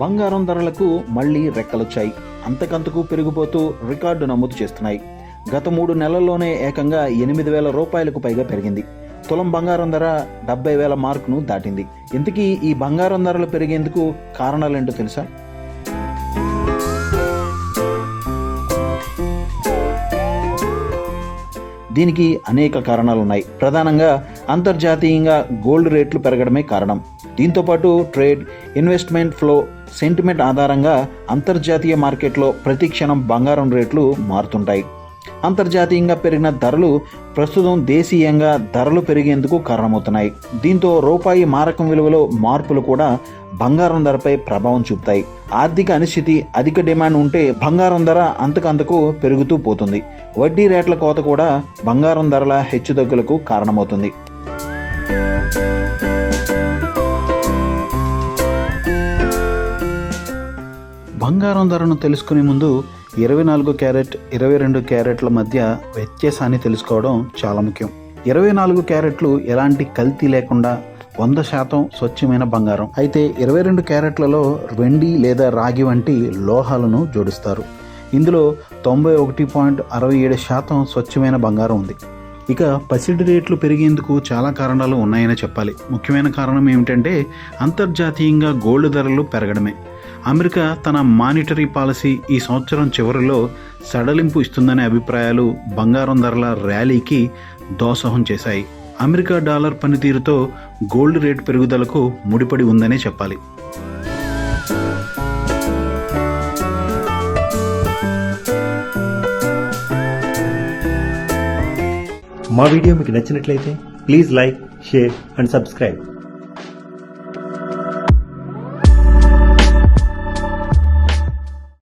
బంగారం ధరలకు మళ్ళీ రెక్కలొచ్చాయి. అంతకంతకు పెరిగిపోతూ రికార్డు నమోదు చేస్తున్నాయి. గత మూడు నెలల్లోనే ఏకంగా ఎనిమిది వేల రూపాయలకు పైగా పెరిగింది. తులం బంగారం ధర డెబ్బై వేల మార్కును దాటింది. ఇంతకీ ఈ బంగారం ధరలు పెరిగేందుకు కారణాలేంటో తెలుసా? దీనికి అనేక కారణాలు ఉన్నాయి ప్రధానంగా అంతర్జాతీయంగా గోల్డ్ రేట్లు పెరగడమే కారణం. దీంతోపాటు ట్రేడ్ ఇన్వెస్ట్మెంట్ ఫ్లో సెంటిమెంట్ ఆధారంగా అంతర్జాతీయ మార్కెట్లో ప్రతి క్షణం బంగారం రేట్లు మారుతుంటాయి. అంతర్జాతీయంగా పెరిగిన ధరలు ప్రస్తుతం దేశీయంగా ధరలు పెరిగేందుకు కారణమవుతున్నాయి. దీంతో రూపాయి మారకం విలువలో మార్పులు కూడా బంగారం ధరపై ప్రభావం చూపుతాయి. ఆర్థిక అనిశ్చితి అధిక డిమాండ్ ఉంటే బంగారం ధర అంతకంతకు పెరుగుతూ పోతుంది. వడ్డీ రేట్ల కోత కూడా బంగారం ధరల హెచ్చుతగ్గులకు కారణమవుతుంది. బంగారం ధరను తెలుసుకునే ముందు ఇరవై నాలుగు క్యారెట్ ఇరవై రెండు క్యారెట్ల మధ్య వ్యత్యాసాన్ని తెలుసుకోవడం చాలా ముఖ్యం. ఇరవై నాలుగు క్యారెట్లు ఎలాంటి కల్తీ లేకుండా వంద శాతం స్వచ్ఛమైన బంగారం. అయితే ఇరవై రెండు క్యారెట్లలో వెండి లేదా రాగి వంటి లోహాలను జోడిస్తారు. ఇందులో తొంభై ఒకటి పాయింట్ అరవై ఏడు శాతం స్వచ్ఛమైన బంగారం ఉంది. ఇక పసిడి రేట్లు పెరిగేందుకు చాలా కారణాలు ఉన్నాయని చెప్పాలి. ముఖ్యమైన కారణం ఏమిటంటే అంతర్జాతీయంగా గోల్డ్ ధరలు పెరగడమే. అమెరికా తన మానిటరీ పాలసీ ఈ సంవత్సరం చివరిలో సడలింపు ఇస్తుందనే అభిప్రాయాలు బంగారం ధరల ర్యాలీకి దోసహం చేశాయి. అమెరికా డాలర్ పనితీరుతో గోల్డ్ రేట్ పెరుగుదలకు ముడిపడి ఉందనే చెప్పాలి. మా వీడియో మీకు నచ్చినట్లయితే please like share and subscribe.